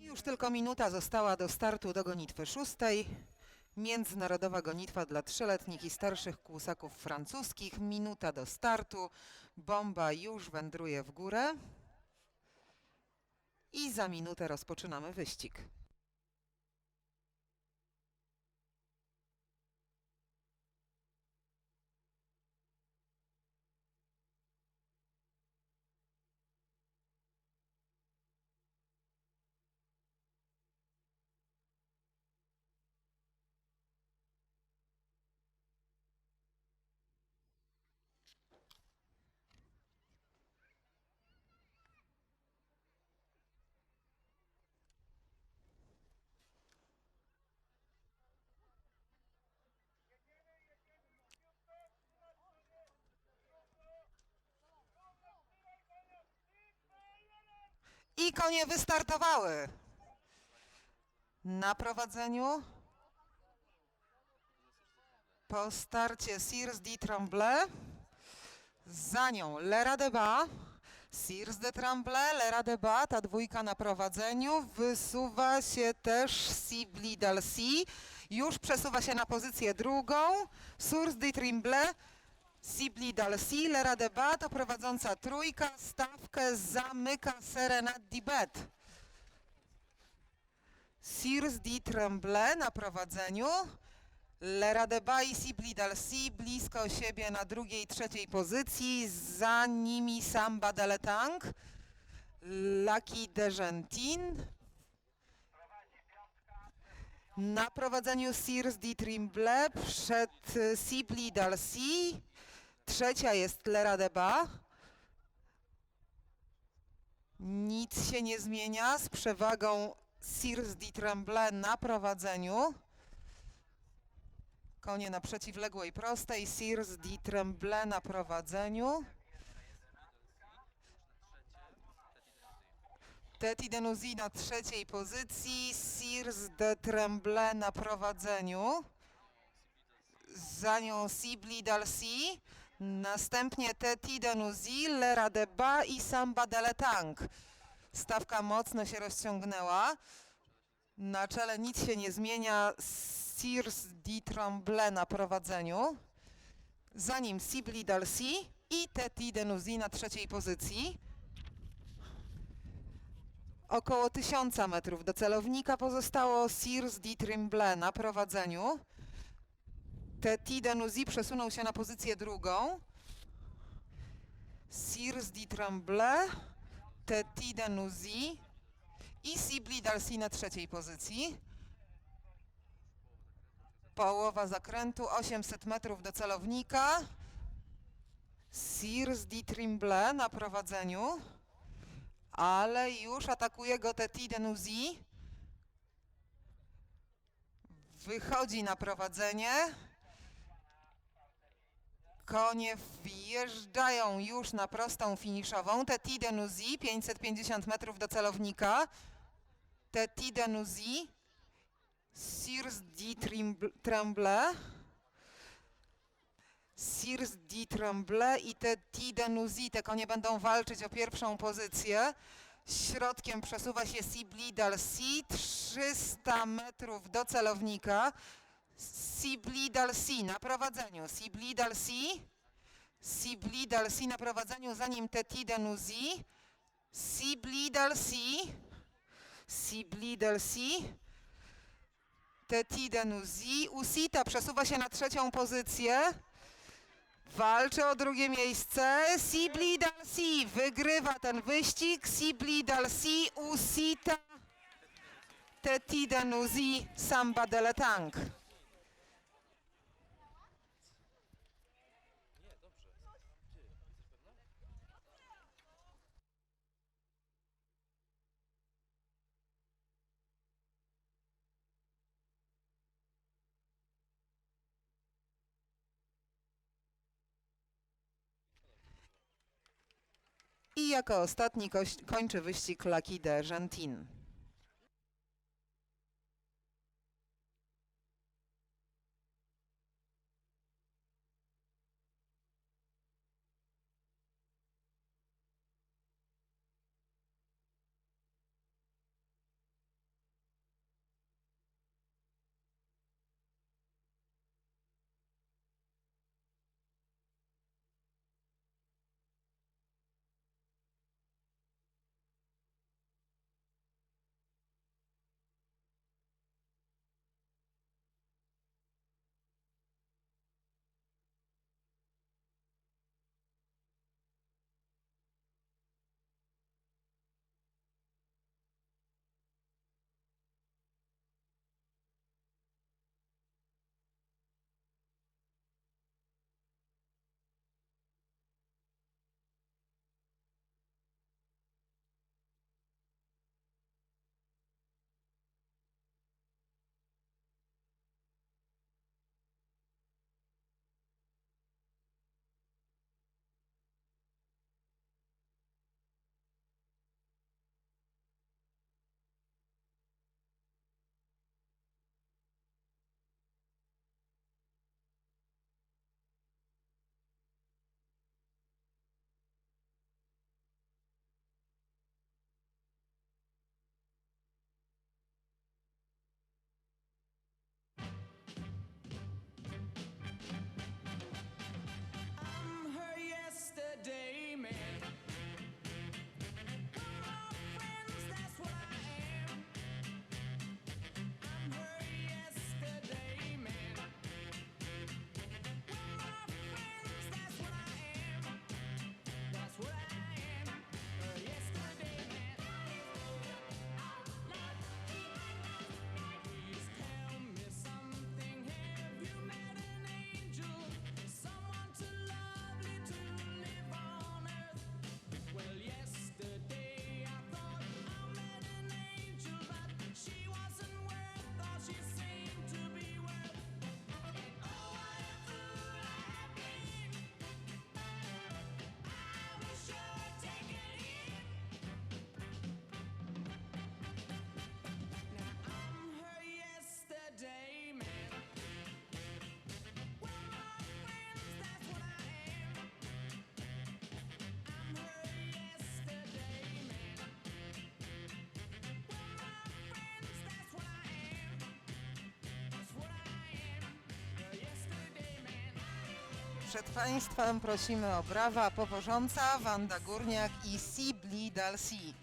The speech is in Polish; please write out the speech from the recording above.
Już tylko minuta została do startu do gonitwy szóstej. Międzynarodowa gonitwa dla trzyletnich i starszych kłusaków francuskich. Minuta do startu. Bomba już wędruje w górę. I za minutę rozpoczynamy wyścig. I konie wystartowały. Na prowadzeniu po starcie Sears de Tremblay. Za nią Lera Deba. Sears de Tremblay, Lera Deba, ta dwójka na prowadzeniu. Wysuwa się też Sibli Dalsi. Już przesuwa się na pozycję drugą. Source de Tremblay. Sibli Dalsi, Lera Deba to prowadząca trójka. Stawkę zamyka Serenat Dibet. Sears de Tremblay na prowadzeniu. Lera Deba i Sibli Dalsi blisko siebie na drugiej, trzeciej pozycji. Za nimi Samba Deletang. Lucky Degentin. Na prowadzeniu Sears de Tremblay przed Sibli Dalsi. Trzecia jest Lera Deba. Nic się nie zmienia z przewagą Sears de Tremblay na prowadzeniu. Konie na przeciwległej prostej. Sears de Tremblay na prowadzeniu. Teti Denuzi na trzeciej pozycji. Sears de Tremblay na prowadzeniu. Za nią Sibli Dalsi. Następnie Teti Denuzi, Lera Deba i Samba Deletang. Stawka mocno się rozciągnęła. Na czele nic się nie zmienia. Sears de Tremblay na prowadzeniu. Za nim Sibli Dalsi i Teti Denuzi na trzeciej pozycji. Około 1000 metrów do celownika pozostało Sears de Tremblay na prowadzeniu. Teti Denuzi przesunął się na pozycję drugą. Sears de Tremblay, Teti Denuzi i Sibli Dalsi na trzeciej pozycji. Połowa zakrętu, 800 metrów do celownika. Sears de Tremblay na prowadzeniu, ale już atakuje go Teti Denuzi. Wychodzi na prowadzenie. Konie wjeżdżają już na prostą finiszową. Teti Denuzi, 550 metrów do celownika. Teti Denuzi, Sears de Tremb- Tremblay. Sears de Tremblay i Teti Denuzi. Te konie będą walczyć o pierwszą pozycję. Środkiem przesuwa się Sibli Dalsi, 300 metrów do celownika. Sibli Dalsi na prowadzeniu. Sibli Dalsi. Sibli na prowadzeniu, za nim Teti Denuzi. Sibli Dalsi. Sibli Dalsi. Teti Denuzi. Usita przesuwa się na trzecią pozycję. Walczy o drugie miejsce. Sibli Dalsi wygrywa ten wyścig. Sibli Dalsi, Usita, Teti Denuzi, Samba Deletang. I jako ostatni kończy wyścig Lucky de Gentin. Przed Państwem prosimy o brawa powożąca Wanda Górniak i Sibli Dalsi.